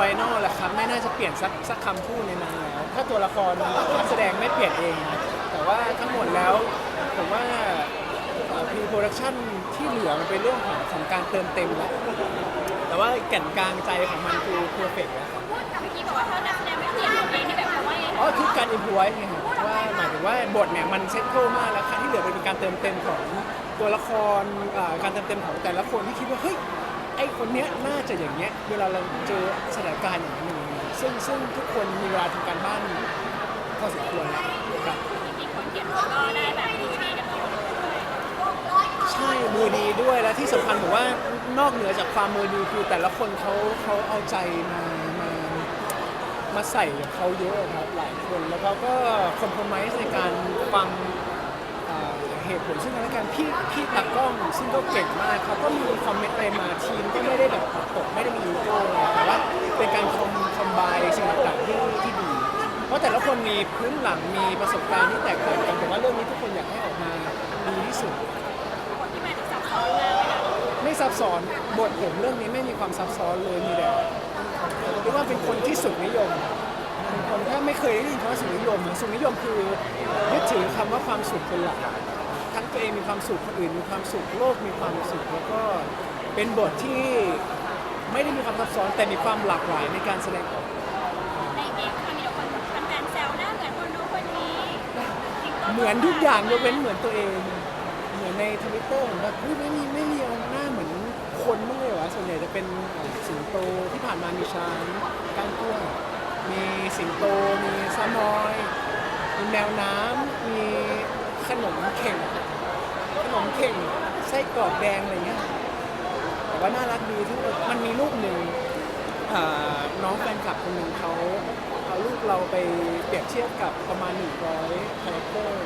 ฟนอลแหละครับไม่น่าจะเปลี่ยนสักสักคำพูดในนั้นแล้วถ้าตัวละครนักแสดงไม่เปลี่ยนเองนะแต่ว่าทั้งหมดแล้วผมว่าพรีโปรดักชันที่เหลือมันเป็นเรื่องของของการเติมเต็มแหละแต่ว่าแก่นกลางใจของมันคือเพอร์เฟกต์แล้วพูดกับเมื่อกี้บอกว่าถ้านักแสดงไม่เปลี่ยนบทเองนี่แบบว่าไงอ๋อคือการอินพไว้ไงครับว่าหมายถึงว่าบทเนี่ยมันเซ็ตโตมากแล้วค่ะที่เหลือเป็นการเติมเต็มของตัวละครอ่าการเติมเต็มของแต่ละคนที่คิดว่าเฮ้ย ไอคนเนี้ยน่าจะอย่างเงี้ยเวลาเราเจอสถานการณ์อย่างนี้นอย่างนี้ซึ่งซึ่งทุกคนมีเวลาทำการบ้านพอสมควรแล้วครับจริงๆคนเขียนบทก็ได้แบบดูดีกันหมดเลยใช่มือดีด้วยและที่สำคัญผมว่านอกเหนือจากความมือดีคือแต่ละคนเขาเขาเอาใจมามามาใส่กับเขาเยอะครับหลายคนแล้วเขาก็คอมโพมไในการฟัง อ่าเหตุผลซึ่งกันและกันพี่พี่ตากล้องซึ่งก็เก่งมากเขาก็มีคอมเมนต์อะไรมาทีมก็ไม่ได้แบบตกไม่ได้มีอีโก้เลยแต่ว่าเป็นการคอมคอมไบสิ่งต่างๆที่ที่ดี เพราะแต่ละคนมีพื้นหลังมีประสบการณ์ที่แตกต่างกันแต่ว่าเรื่องนี้ทุกคนอยากให้ออกมาดีที่สุดบทที่มันซับซ้อนมากเลยนะไม่ซับซ้อนบทผมเรื่องนี้ไม่มีความซับซ้อนเลยมีแต่เรียกว่าเป็นคนที่สุดนิยม เป็นคนถ้าไม่เคยได้ยินคำว่าสุดนิยมสุดนิยมคือยึดถือคำว่าความสุขเป็นหลักทั้งตัวเองมีความสุขคนอื่นมีความสุขโลกมีความสุขแล้วก็เป็นบทที่ไม่ได้มีความซับซ้อนแต่มีความหลากหลายในการแสดงออกในเองค่ะมีแต่คนแฟนๆแซวหน้าเหมือนคนนู้นคนนี้จริงๆเหมือนทุกอย่างยกเว้นเหมือนตัวเอง เหมือนในทวิตเตอร์ผมแบบเฮ้ยไม่มีไม่มีเอาหน้าเหมือนคนบ้างเลยวะส่วนใหญ่จะเป็นสิงโตที่ผ่านมามีช้างก้างก้วย มีสิงโต มีซามอย มีแมวน้ำ มีขนมเข่ง ขนมเข่งไส้กรอกแดงอะไรเงี้ย แต่ว่าน่ารักดีที่มันมีรูปหนึ่งอ่าน้องแฟนคลับคนหนึ่งเขาเอารูปเราไปเปรียบเทียบกับประมาณ 100คาแรคเตอร์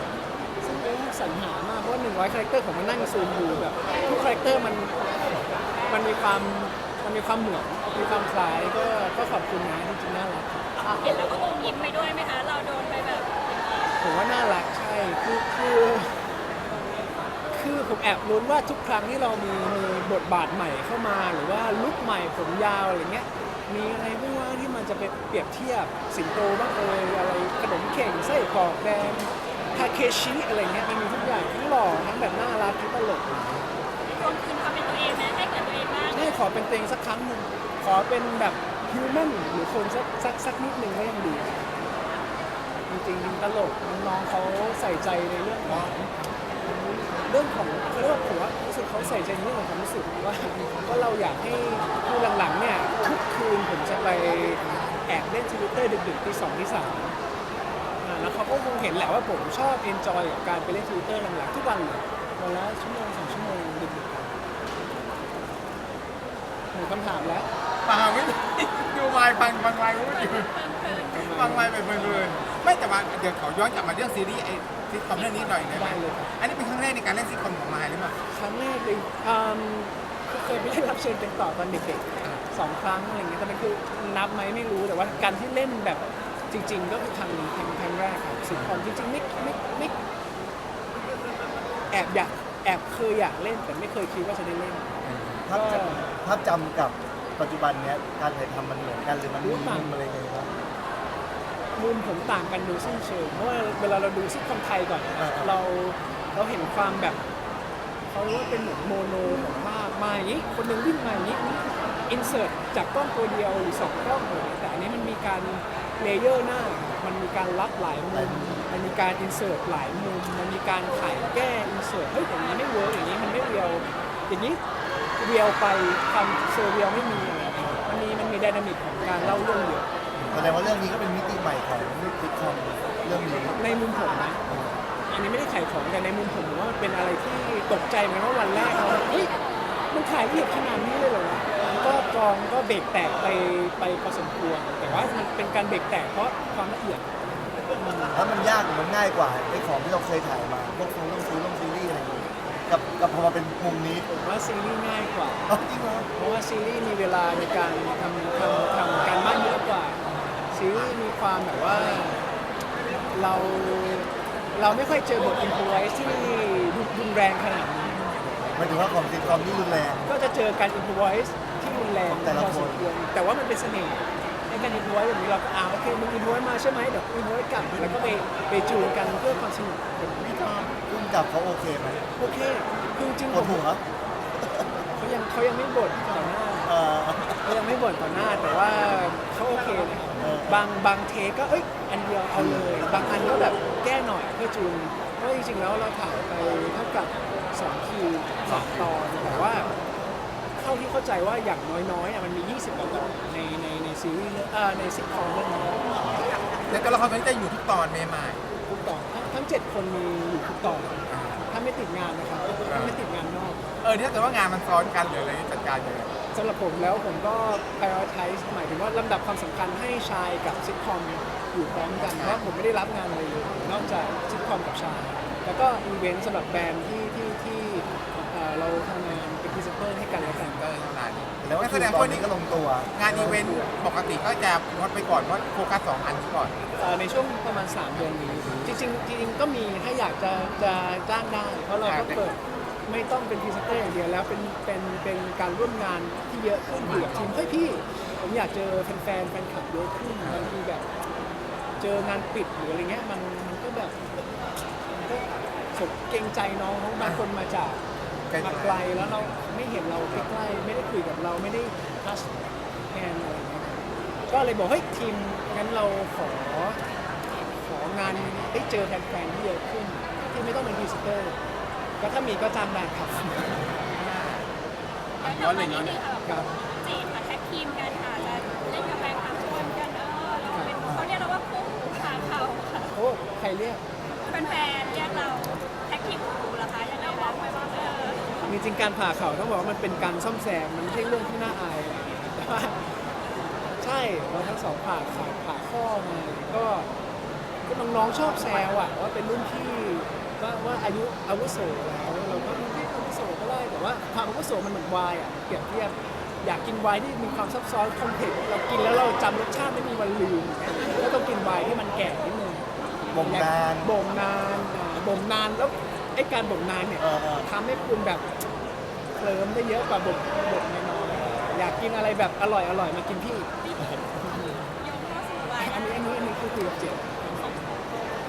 ซึ่งเป็นสรรหามาก เพราะว่า100คาแรคเตอร์ผมมันนั่งซูมดูแบบทุกคาแรคเตอร์มันมันมีความมันมีความเหมือน มีความคล้ายก็ก็ขอบคุณนะจริงๆน่ารักเห็นแล้วก็คงยิ้มไปด้วยไหมคะ เราโดนไปแบบผมว่าน่ารักใช่คือคือคือผมแอบลุ้นว่าทุกครั้งที่เรามีมีบทบาทใหม่เข้ามาหรือว่าลุคใหม่ผมยาวอะไรเงี้ยมีอะไรไม่ว่าที่มันจะเป็นเปรียบเทียบสิงโตบ้างเอยอะไรขนมเข่งไส้กรอกแดงทาเคชิอะไรเงี้ยมันมีทุกอย่างทั้งหล่อทั้งแบบน่ารักทั้งตลกคนคืนความเป็นตัวเองนะให้เหมือนตัวเองบ้างใช่ ขอเป็นเตวเองสักครั้งหนึ่งขอเป็นแบบฮิวแมนหรือคนสักสักสักนิดหนึ่งก็ยังดี จริงๆจริงตลกน้องๆเขาใส่ใจในเรื่องของเรื่องของเขาเรียกว่าผมว่ารู้สึกเขาใส่ใจในเรื่องของความรู้สึกว่าว่าเราอยากให้คือหลังๆเนี่ยทุกคืนผมจะไปแอบเล่นทวิตเตอร์ดึกๆที่สองที่สามแล้วเขาก็คงเห็นแหละว่าผมชอบเอนจอยกับการไปเล่นทวิตเตอร์หลังๆทุกวันเลยวันละชั่วโมงสองชั่วโมงดึกๆ หมดคำถามแล้วเปล่าไม่ดูไมค์ฟังฟังไมค์พูดอยู่ฟังไมค์ไปเพลินๆไม่แต่ว่าเดี๋ยวขอย้อนกลับมาเรื่องซีรีส์ไอ้ซิทคอมเรื่องนี้หน่อยได้ไหมได้เลยครับ อันนี้เป็นครั้งแรกในการเล่นซิทคอมของไมค์หรือเปล่า ครั้งแรกเลยอืมเคยไปเล่นรับเชิญเป็นต่อตอนเด็กๆสองครั้งอะไรเงี้ยแต่มันคือนับไหมไม่รู้แต่ว่าการที่เล่นแบบจริง ๆ ก็คือครั้งนี้ครั้งครั้งแรกครับสิคอมจริงๆไม่ไม่ไม่แอบอยากแอบเคยอยากเล่นแต่ไม่เคยคิดว่าจะได้เล่น ภาพจำภาพจำกับปัจจุบันเนี้ยการถ่ายทำมันเหมือนกันหรือมันมีรู้ต่างมุมอะไรไงครับมุมผมต่างกันโดยสิ้นเชิงเพราะว่าเวลาเราดูซิทคอมไทยก่อนอ่าเราเราเห็นความแบบเขาเรียกว่าเป็นเหมือนโมโนของภาพมาอย่างนี้คนหนึ่งวิ่งมาอย่างนี้อินเสิร์ตจากกล้องตัวเดียวหรือสองกล้องเลยแต่อันนี้มันมีการเลเยอร์หน้า มันมีการรับหลายมุมมันมีการอินเสิร์ตหลายมุมมันมีการถ่ายแก้อินเสิร์ตเฮ้ยอย่างนี้ไม่เวิร์กอย่างนี้มันไม่เรียวอย่างนี้ เรียวไปทำเซอร์เรียวไม่มีอะไรอย่างเงี้ยมันมีมันมีไดนามิกของการเล่าเรื่องเยอะแสดงว่าเรื่องนี้ก็เป็นมิติใหม่ของซิทคอมเรื่องนี้ในมุมผมนะอันนี้ไม่ได้ขายของแต่ในมุมผมผมว่ามันเป็นอะไรที่ตกใจเหมือนกันว่าวันแรกเราเฮ้ยมันถ่ายละเอียดขนาดนี้เลยเหรอวะก็กองก็เบรกแตกไปไปพอสมควรแต่ว่ามันเป็นการเบรกแตกเพราะความละเอียดแล้วมันยากหรือมันง่ายกว่าไอ้ของที่เราเคยถ่ายมาพวกโฟล์ลงซีรีส์ กับกับพอมาเป็นมุมนี้ผมว่าซีรีส์ง่ายกว่า เอาจริงเหรอเพราะว่าซีรีส์มีเวลาในการทำทำทำการบ้านเยอะกว่า ซีรีส์มีความแบบว่าเราเราไม่ค่อยเจอบทอินโฟไวที่รุนแรงขนาดนี้ หมายถึงว่าของซิทคอมนี่รุนแรง ก็จะเจอการอินพ o ไวส์ที่รุนแรงแต่ละพอคสนมควรแต่ว่ามันเป็นเสน่ห์ กันอินไว้แบบนี้เราก็อ่าโอเคมึงอินไว้มาใช่ไหมเดี๋ยวอินไว้กลับแล้วก็ไปไปจูนกันเพื่อความสนุกแบบนี้พี่ทอมพุ่งกับเขาโอเคไหมโอเคคือจริงปวดหัวเขายังเขายังไม่บ่นต่อหน้าเออเขายังไม่บ่นต่อหน้าแต่ว่าเขาโอเคนะเออบางบางเทคก็เอ้ยอันเดียวเอาเลย บางอันก็แบบแก้หน่อยเพื่อจูนเพราะจริงๆแล้วเราถ่ายไปเท่ากับ2คิวสองตอนแต่ว่า เท่าที่เข้าใจว่าอย่างน้อยๆอะมันมี 20กว่าตอนในในในซีรีส์เรื่องเอ่อในซิทคอมเรื่องนี้แต่ตัวละครตัวนี้จะอยู่ทุกตอนเมย์ใหม่ทุกตอนทั้งทั้งเจ็ดคนมีอยู่ทุกตอนถ้าไม่ติดงานนะครับถ้าไม่ติดงานนอกเออถ้าเกิดว่างานมันซ้อนกันหรืออะไรจัดการยังไงสำหรับผมแล้วผมก็ prioritize หมายถึงว่าลำดับความสำคัญให้ชายกับซิทคอมอยู่พร้อมกันเพราะผมไม่ได้รับงานอะไรเลยนอกจากซิทคอมกับชาย แล้วก็อีเวนต์สำหรับแบรนด์ที่ที่ที่เอ่อเราทำงานเป็นพ รีเซนเตอร์ให้กันและกันก็ขนาดนี้แล้วว่าแสคือดงตอว่านนี้นี้ก็ลงตัวงานอีเวนต์ปกติก็จะงดไปก่อนเพราะโฟกัสสองอันนี้ก่อน เอ่อในช่วงประมาณ 3 เดือนนี้ จริงๆจริงๆก็มีถ้าอยากจะจะจ้างได้เพราะเราก็เปิดไม่ต้องเป็นพรีเซนเตอร์อย่างเดียวแล้วเป็นเป็นเป็นการร่วมงานที่เยอะขึ้นอยู่กับทีมเฮ้ยพี่ ผมอยากเจอแฟนๆแฟนคลับเยอะขึ้นบางทีแบบ เจองานปิดหรืออะไรเงี้ยมันมันก็แบบมันก็สมเกรงใจน้องบางคนมาจากไกลๆมาไกลแล้วเราไม่เห็นเราใกล้ๆไม่ได้คุยกับเราไม่ได้ทัชแฮนอะไรเงี้ยก็เลยบอกเฮ้ยทีมงั้นเราขอของานได้เจอแฟนๆที่เยอะขึ้น ที่ไม่ต้องเป็นพรีเซนเตอร์ก็ถ้ามีก็จ้างได้ครับย้อนเลยย้อนเลยค่ะครับ ริง ๆ การผ่าเข่าต้องบอกว่ามันเป็นการซ่อมแซมมันไม่ใช่เรื่องที่น่าอายอะไรอย่างเงี้ยแต่ว่าใช่เราทั้งสองผ่าเข่าผ่าข้อมาก็ก็น้องๆชอบแซวอะว่าเป็นรุ่นพี่ว่าว่าอายุอาวุโสแล้วเราก็รุ่นพี่อาวุโสก็ได้แต่ว่าความอาวุโสมันเหมือนไวน์อะเปรียบเทียบอยากกินไวน์ที่มีความซับซ้อนคอมเพล็กซ์เรากินแล้วเราจำรสชาติไม่มีวันลืมก็ต้องกินไวน์ที่มันแก่นิดนึง บ่มนาน บ่มนานอ่าบ่มนานแล้วไอ้การบ่มนานเนี่ยเออเออ ทำให้คุณแบบ เคลิ้มได้เยอะกว่าบ่มบ่มน้อยๆอยากกินอะไรแบบอร่อยอร่อยมากินพี่โยงเข้าสู่วัยอันนี้อันนี้อันนี้คือคุยกับเจ๊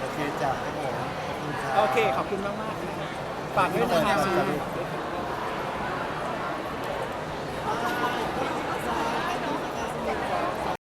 โอเคจ้ะครับผมขอบคุณครับโอเคขอบคุณมากมากๆนะครับฝากด้วยนะครับ